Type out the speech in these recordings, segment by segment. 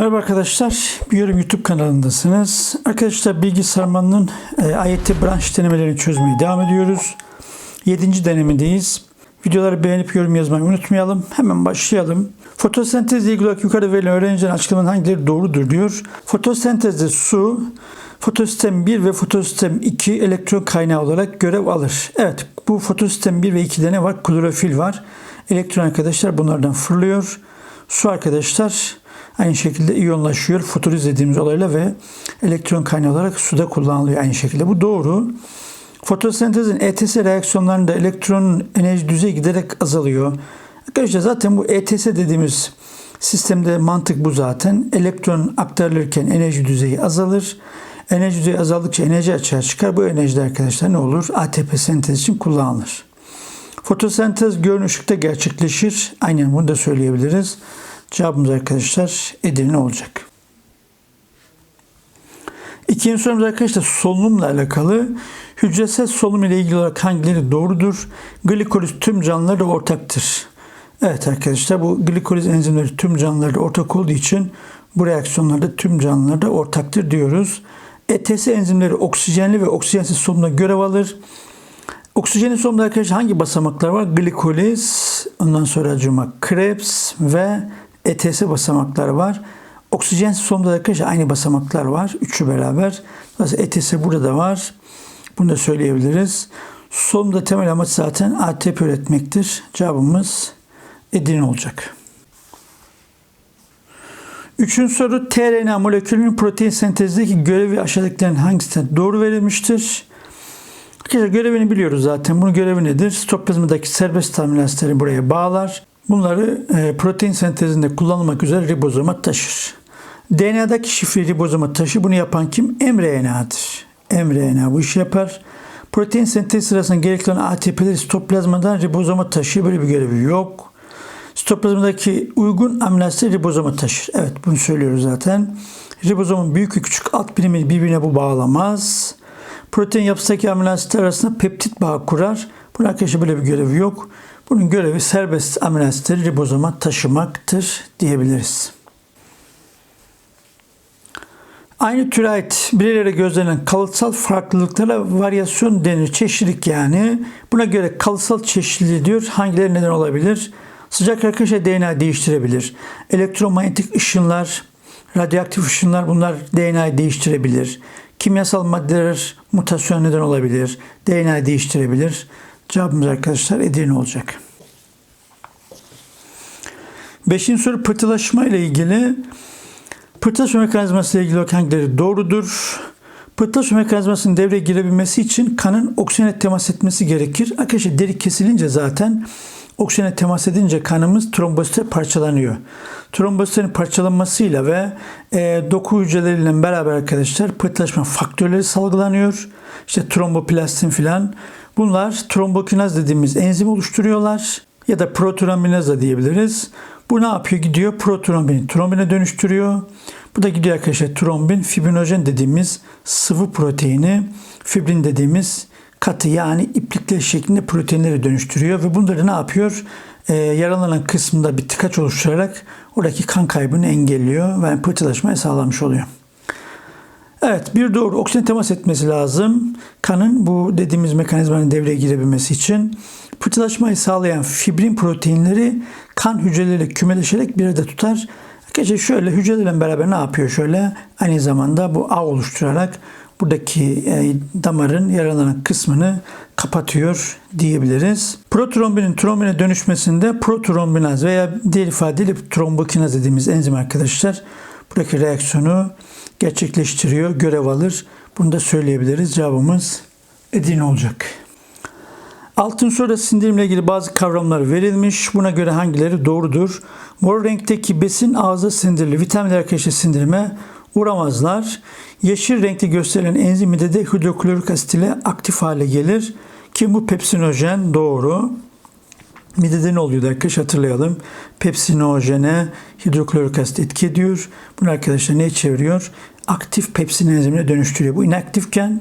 Merhaba arkadaşlar, Biyorum YouTube kanalındasınız. Arkadaşlar bilgi sarmalının e, AYT branş denemelerini çözmeye devam ediyoruz. 7. denemedeyiz. Videoları beğenip yorum yazmayı unutmayalım. Hemen başlayalım. Fotosentezle ilgili olarak yukarıda verilen öğrencilerin açıklamanın hangileri doğrudur diyor. Fotosentezde su, fotosistem 1 ve fotosistem 2 elektron kaynağı olarak görev alır. Evet bu fotosistem 1 ve 2'de ne var? Klorofil var. Elektron arkadaşlar bunlardan fırlıyor. Su arkadaşlar aynı şekilde iyonlaşıyor. Fotoliz dediğimiz olayla ve elektron kaynağı olarak suda kullanılıyor aynı şekilde. Bu doğru. Fotosentezin ETS reaksiyonlarında elektronun enerji düzeyi giderek azalıyor. Arkadaşlar zaten bu ETS dediğimiz sistemde mantık bu zaten. Elektron aktarılırken enerji düzeyi azalır. Enerji düzeyi azaldıkça enerji açığa çıkar. Bu enerji arkadaşlar ne olur? ATP sentez için kullanılır. Fotosentez görün ışıkta gerçekleşir. Aynen bunu da söyleyebiliriz. Cevabımız arkadaşlar Edirne olacak. İkinci sorumuz arkadaşlar solunumla alakalı. Hücresel solunum ile ilgili olarak hangileri doğrudur? Glikoliz tüm canlılarda ortaktır. Evet arkadaşlar bu glikoliz enzimleri tüm canlılarda ortak olduğu için bu reaksiyonlarda tüm canlılarda ortaktır diyoruz. ETS enzimleri oksijenli ve oksijensiz solunumda görev alır. Oksijenli solunumda arkadaşlar hangi basamaklar var? Glikoliz, ondan sonra acıma Krebs ve ETS basamaklar var. Oksijen solunumda arkadaşlar aynı basamaklar var. Üçü beraber. Mesela ETS burada da var. Bunu da söyleyebiliriz. Solunumda temel amaç zaten ATP üretmektir. Cevabımız Edirne olacak. Üçüncü soru tRNA molekülünün protein sentezindeki görevi aşağıdakilerin hangisine doğru verilmiştir? Arkadaşlar görevini biliyoruz zaten. Bunun görevi nedir? Sitoplazmadaki serbest aminoasitleri buraya bağlar. Bunları e, protein sentezinde kullanılmak üzere ribozoma taşır. DNA'daki şifre ribozoma taşı bunu yapan kim? mRNA'dır. mRNA bu işi yapar. Protein sentezi sırasında gerekli olan ATP'leri sitoplazmadan ribozoma taşıyor. Böyle bir görevi yok. Sitoplazmadaki uygun aminoasitleri ribozoma taşır. Evet bunu söylüyoruz zaten. Ribozomun büyük ve küçük alt birimi birbirine bu bağlamaz. Protein yapısındaki aminoasitler arasında peptit bağı kurar. Bunun arkadaşlar böyle bir görevi yok. Bunun görevi serbest aminoasitleri ribozoma taşımaktır diyebiliriz. Aynı türe ait birilere gözlenen kalıtsal farklılıklara varyasyon denir. Çeşitlilik yani. Buna göre kalıtsal çeşitliliği diyor. Hangileri neden olabilir? Sıcak arkadaşlar DNA değiştirebilir. Elektromanyetik ışınlar, radyoaktif ışınlar bunlar DNA'yı değiştirebilir. Kimyasal maddeler mutasyon neden olabilir. DNA değiştirebilir. Cevabımız arkadaşlar Edirne olacak. Beşinci soru pıhtılaşma ile ilgili. Pıhtılaşma mekanizması ile ilgili olarak hangileri doğrudur? Pıhtılaşma mekanizmasının devreye girebilmesi için kanın oksijene temas etmesi gerekir. Arkadaşlar deri kesilince zaten oksijene temas edince kanımız trombositler parçalanıyor. Trombositlerin parçalanmasıyla ve e, doku hücreleriyle beraber arkadaşlar pıhtılaşma faktörleri salgılanıyor. İşte tromboplastin filan. Bunlar trombokinaz dediğimiz enzim oluşturuyorlar ya da protrombinaz da diyebiliriz. Bu ne yapıyor? Gidiyor protrombini trombine dönüştürüyor. Bu da gidiyor arkadaşlar trombin fibrinojen dediğimiz sıvı proteini fibrin dediğimiz katı yani iplikler şeklinde proteinleri dönüştürüyor ve bunları ne yapıyor? Ee, yaralanan kısmında bir tıkaç oluşturarak oradaki kan kaybını engelliyor ve pıhtılaşmayı sağlamış oluyor. Evet bir doğru oksijen temas etmesi lazım. Kanın bu dediğimiz mekanizmanın devreye girebilmesi için pıhtılaşmayı sağlayan fibrin proteinleri kan hücreleriyle kümeleşerek bir arada tutar. Arkadaşlar şöyle hücrelerle beraber ne yapıyor şöyle aynı zamanda bu ağ oluşturarak buradaki e, damarın yaralanan kısmını kapatıyor diyebiliriz. Protrombinin trombine dönüşmesinde protrombinaz veya diğer ifadeyle trombokinaz dediğimiz enzim arkadaşlar buradaki reaksiyonu gerçekleştiriyor, görev alır. Bunu da söyleyebiliriz. Cevabımız Edirne olacak. Altın soruda sindirimle ilgili bazı kavramlar verilmiş. Buna göre hangileri doğrudur? Mor renkteki besin ağızda sindirilir. Vitaminler arkadaşlar sindirime uğramazlar. Yeşil renkli gösterilen enzim de hidroklorik asit ile aktif hale gelir. Ki bu pepsinojen doğru. Midede ne oluyordu arkadaşlar hatırlayalım. Pepsinojene hidroklorik asit etki ediyor. Bunu arkadaşlar neye çeviriyor? Aktif pepsin enzimine dönüştürüyor. Bu inaktifken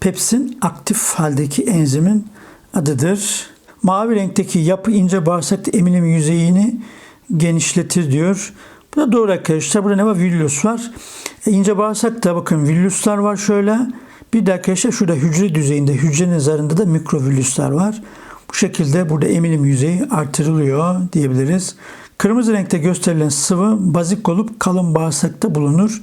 pepsin aktif haldeki enzimin adıdır. Mavi renkteki yapı ince bağırsakta emilim yüzeyini genişletir diyor. Bu da doğru arkadaşlar. Burada ne var? Villus var. E, ince bağırsakta bakın villuslar var şöyle. Bir de arkadaşlar şurada hücre düzeyinde, hücrenin zarında da mikrovillüsler var. Bu şekilde burada emilim yüzeyi artırılıyor diyebiliriz. Kırmızı renkte gösterilen sıvı bazik olup kalın bağırsakta bulunur.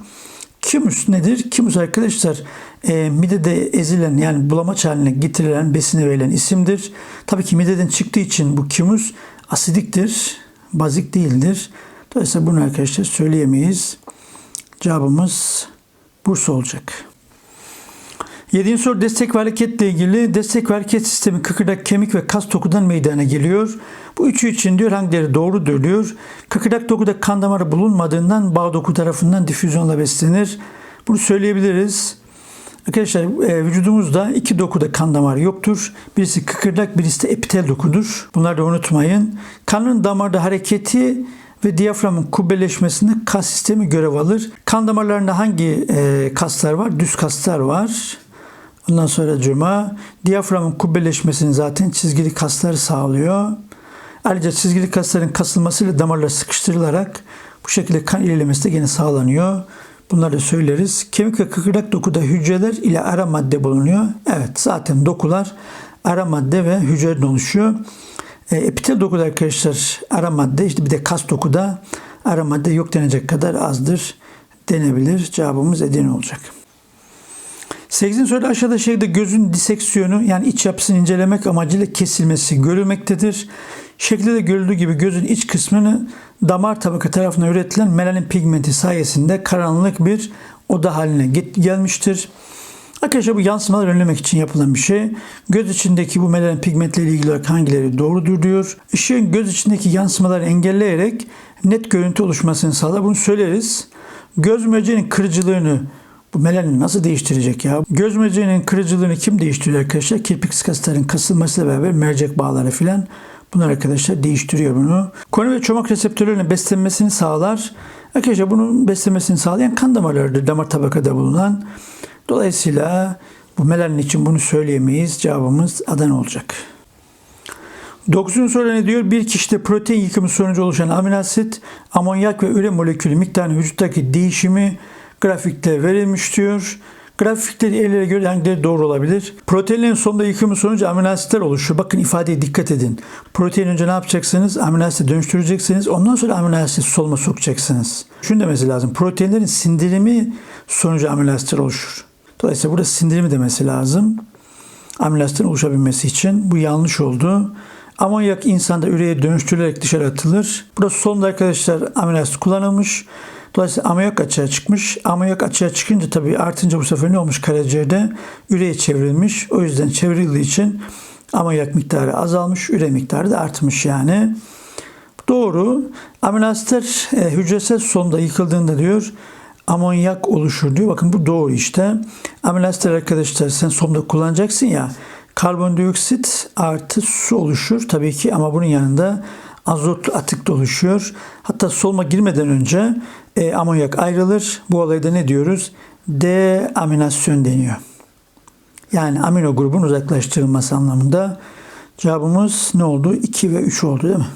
Kimus nedir? Kimus arkadaşlar e, midede ezilen yani bulamaç haline getirilen besine verilen isimdir. Tabii ki mideden çıktığı için bu kimus asidiktir, bazik değildir. Dolayısıyla bunu arkadaşlar söyleyemeyiz. Cevabımız Bursa olacak. Yediğin soru destek ve hareketle ilgili destek ve hareket sistemi kıkırdak, kemik ve kas dokudan meydana geliyor. Bu üçü için diyor hangileri doğrudur diyor. Kıkırdak dokuda kan damarı bulunmadığından bağ doku tarafından difüzyonla beslenir. Bunu söyleyebiliriz. Arkadaşlar e, vücudumuzda iki dokuda kan damarı yoktur. Birisi kıkırdak, birisi de epitel dokudur. Bunları da unutmayın. Kanın damarda hareketi ve diyaframın kubbeleşmesinde kas sistemi görev alır. Kan damarlarında hangi e, kaslar var? Düz kaslar var. Ondan sonra cuma diyaframın kubbeleşmesini zaten çizgili kaslar sağlıyor. Ayrıca çizgili kasların kasılmasıyla damarlar sıkıştırılarak bu şekilde kan ilerlemesi de gene sağlanıyor. Bunları da söyleriz. Kemik ve kıkırdak dokuda hücreler ile ara madde bulunuyor. Evet zaten dokular ara madde ve hücreden oluşuyor. E, epitel dokuda arkadaşlar ara madde işte bir de kas dokuda ara madde yok denecek kadar azdır denebilir. Cevabımız Edirne olacak. 8. soruda aşağıda şekilde gözün diseksiyonu yani iç yapısını incelemek amacıyla kesilmesi görülmektedir. Şekilde de görüldüğü gibi gözün iç kısmını damar tabaka tarafından üretilen melanin pigmenti sayesinde karanlık bir oda haline gelmiştir. Arkadaşlar bu yansımaları önlemek için yapılan bir şey. Göz içindeki bu melanin pigmentleriyle ilgili olarak hangileri doğrudur diyor. Işığın göz içindeki yansımaları engelleyerek net görüntü oluşmasını sağlar. Bunu söyleriz. Göz merceğinin kırıcılığını bu melanin nasıl değiştirecek ya? Göz merceğinin kırıcılığını kim değiştiriyor arkadaşlar? Kirpik kasların kasılmasıyla beraber mercek bağları filan Bunlar arkadaşlar değiştiriyor bunu. Konu ve çomak reseptörlerinin beslenmesini sağlar. Arkadaşlar bunun beslenmesini sağlayan kan damarlarıdır. Damar tabakada bulunan. Dolayısıyla bu melanin için bunu söyleyemeyiz. Cevabımız Adana olacak. 9. soru ne diyor? Bir kişide protein yıkımı sonucu oluşan amino asit, amonyak ve üre molekülü miktarının vücuttaki değişimi grafikte verilmiş diyor. Grafikleri ellere göre hangileri doğru olabilir? Proteinlerin sonunda yıkımı sonucu amino asitler oluşuyor. Bakın ifadeye dikkat edin. Protein önce ne yapacaksınız? Amino asit dönüştüreceksiniz. Ondan sonra amino asit solma sokacaksınız. Şunu demesi lazım. Proteinlerin sindirimi sonucu amino asitler oluşur. Dolayısıyla burada sindirimi demesi lazım. Amino oluşabilmesi için. Bu yanlış oldu. Amonyak insanda üreye dönüştürülerek dışarı atılır. Burada sonunda arkadaşlar amino kullanılmış. Dolayısıyla amonyak açığa çıkmış. Amonyak açığa çıkınca tabii artınca bu sefer ne olmuş karaciğerde? Üreye çevrilmiş. O yüzden çevrildiği için amonyak miktarı azalmış. Üre miktarı da artmış yani. Doğru. Amino asitler e, hücresel sonda yıkıldığında diyor amonyak oluşur diyor. Bakın bu doğru işte. Amino asitler arkadaşlar sen somda kullanacaksın ya karbondioksit artı su oluşur tabii ki ama bunun yanında azotlu atık da oluşuyor. Hatta solma girmeden önce e, amonyak ayrılır. Bu olayda ne diyoruz? Deaminasyon deniyor. Yani amino grubun uzaklaştırılması anlamında. Cevabımız ne oldu? 2 ve 3 oldu değil mi?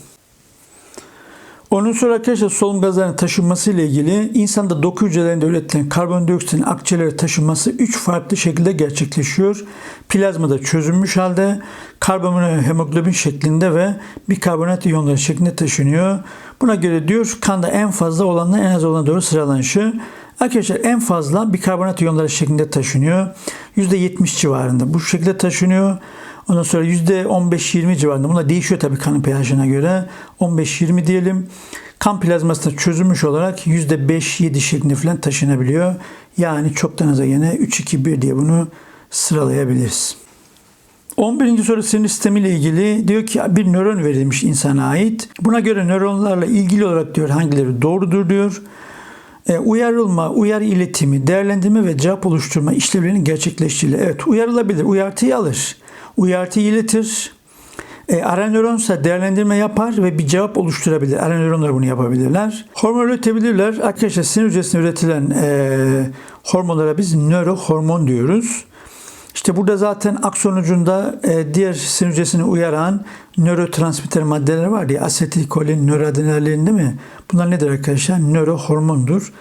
Onun sonra arkadaşlar solunum gazlarının taşınması ile ilgili insanda doku hücrelerinde üretilen karbondioksitin akciğerlere taşınması 3 farklı şekilde gerçekleşiyor. Plazmada çözünmüş halde, hemoglobin şeklinde ve bikarbonat iyonları şeklinde taşınıyor. Buna göre diyor kanda en fazla olanla en az olana doğru sıralanışı. Arkadaşlar en fazla bikarbonat iyonları şeklinde taşınıyor. %70 civarında bu şekilde taşınıyor. Ondan sonra %15-20 civarında. Bunlar değişiyor tabii kanın pH'ine göre. 15-20 diyelim. Kan plazmasında çözülmüş olarak %5-7 şeklinde falan taşınabiliyor. Yani çoktan aza yine 3-2-1 diye bunu sıralayabiliriz. 11. soru sinir sistemi ile ilgili diyor ki bir nöron verilmiş insana ait. Buna göre nöronlarla ilgili olarak diyor hangileri doğrudur diyor. E, uyarılma, uyarı iletimi, değerlendirme ve cevap oluşturma işlevlerinin gerçekleştiğiyle evet uyarılabilir, uyartıyı alır uyartı iletir. E, ara nöronsa değerlendirme yapar ve bir cevap oluşturabilir. Ara nöronlar bunu yapabilirler. Hormon üretebilirler. Arkadaşlar sinir hücresinde üretilen e, hormonlara biz nörohormon diyoruz. İşte burada zaten akson ucunda e, diğer sinir hücresini uyaran nörotransmitter maddeler var ya asetilkolin, nöroadrenalin değil mi? Bunlar nedir arkadaşlar? Nörohormondur.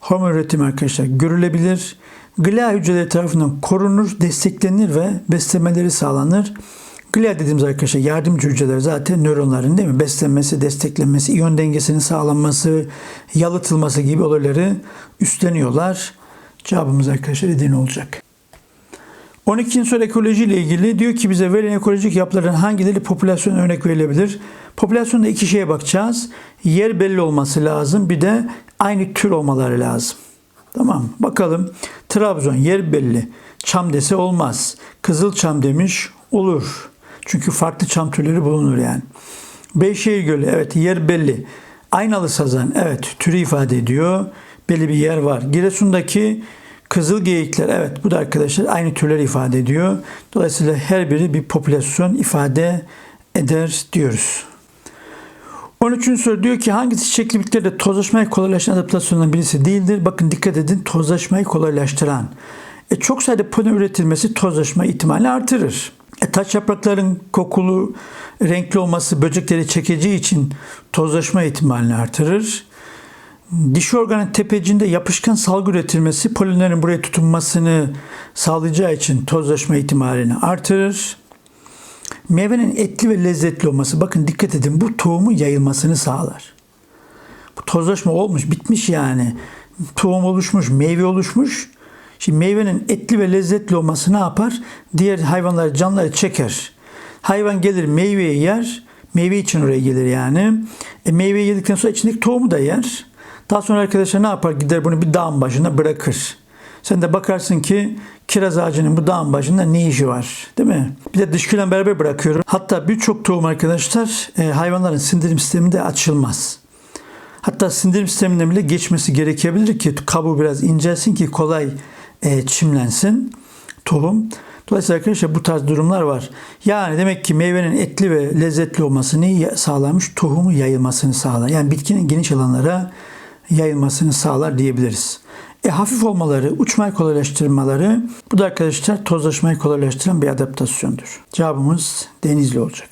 Hormon üretimi arkadaşlar görülebilir. Glia hücreleri tarafından korunur, desteklenir ve beslemeleri sağlanır. Glia dediğimiz arkadaşlar yardımcı hücreler zaten nöronların değil mi? Beslenmesi, desteklenmesi, iyon dengesinin sağlanması, yalıtılması gibi olayları üstleniyorlar. Cevabımız arkadaşlar Edirne olacak. 12. soru ekoloji ile ilgili diyor ki bize verilen ekolojik yapıların hangileri popülasyon örnek verilebilir? Popülasyonda iki şeye bakacağız. Yer belli olması lazım. Bir de aynı tür olmaları lazım. Tamam Bakalım. Trabzon yer belli. Çam dese olmaz. Kızıl çam demiş olur. Çünkü farklı çam türleri bulunur yani. Beyşehir Gölü evet yer belli. Aynalı sazan evet türü ifade ediyor. Belli bir yer var. Giresun'daki kızıl geyikler evet bu da arkadaşlar aynı türleri ifade ediyor. Dolayısıyla her biri bir popülasyon ifade eder diyoruz. 13. soru diyor ki hangisi çiçekli bitkilerde tozlaşmayı kolaylaştıran adaptasyonlardan birisi değildir? Bakın dikkat edin tozlaşmayı kolaylaştıran. E, çok sayıda polen üretilmesi tozlaşma ihtimali artırır. E, taç yaprakların kokulu, renkli olması böcekleri çekeceği için tozlaşma ihtimalini artırır. Dişi organın tepecinde yapışkan salgı üretilmesi polenlerin buraya tutunmasını sağlayacağı için tozlaşma ihtimalini artırır. Meyvenin etli ve lezzetli olması bakın dikkat edin bu tohumun yayılmasını sağlar. Bu tozlaşma olmuş bitmiş yani. Tohum oluşmuş, meyve oluşmuş. Şimdi meyvenin etli ve lezzetli olması ne yapar? Diğer hayvanları, canlıları çeker. Hayvan gelir meyveyi yer. Meyve için oraya gelir yani. E, meyveyi yedikten sonra içindeki tohumu da yer. Daha sonra arkadaşlar ne yapar? Gider bunu bir dağın başına bırakır. Sen de bakarsın ki kiraz ağacının bu dağın başında ne işi var? Değil mi? Bir de dışkıyla beraber bırakıyorum. Hatta birçok tohum arkadaşlar e, hayvanların sindirim sisteminde açılmaz. Hatta sindirim sisteminden bile geçmesi gerekebilir ki kabuğu biraz incelsin ki kolay e, çimlensin tohum. Dolayısıyla arkadaşlar bu tarz durumlar var. Yani demek ki meyvenin etli ve lezzetli olması neyi sağlamış? Tohumu yayılmasını sağlar. Yani bitkinin geniş alanlara yayılmasını sağlar diyebiliriz. E, hafif olmaları, uçmayı kolaylaştırmaları bu da arkadaşlar tozlaşmayı kolaylaştıran bir adaptasyondur. Cevabımız denizli olacak.